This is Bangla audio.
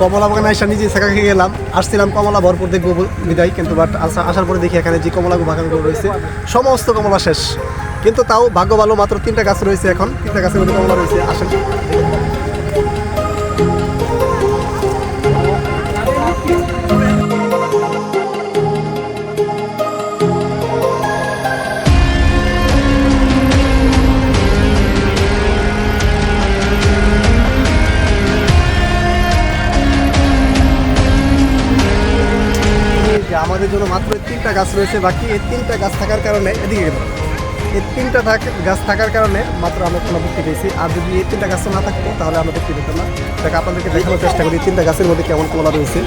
কমলা বাগানে আসা নিজে শেখা খেয়ে গেলাম। আসছিলাম কমলা, ভরপুর দেখব বিদায়, কিন্তু বাট আসার পরে দেখি এখানে যে কমলা বাগানগুলো রয়েছে, সমস্ত কমলা শেষ। কিন্তু তাও ভাগ্য ভালো, মাত্র তিনটা গাছ রয়েছে এখন, তিনটা গাছের মধ্যে কমলা রয়েছে, আসেন। যে আমাদের জন্য মাত্র তিনটা গাছ রয়েছে, বাকি এই তিনটা গাছ থাকার কারণে এদিকে এই তিনটা গাছ থাকার কারণে মাত্র আমরা কোনো ভুক্তি পেয়েছি। আর যদি এই তিনটা গাছ না থাকতো, তাহলে আমরা ভুক্তি পেতাম না। দেখ আপনাদেরকে দেখানোর চেষ্টা করি তিনটা গাছের মধ্যে কেমন কলা রয়েছে।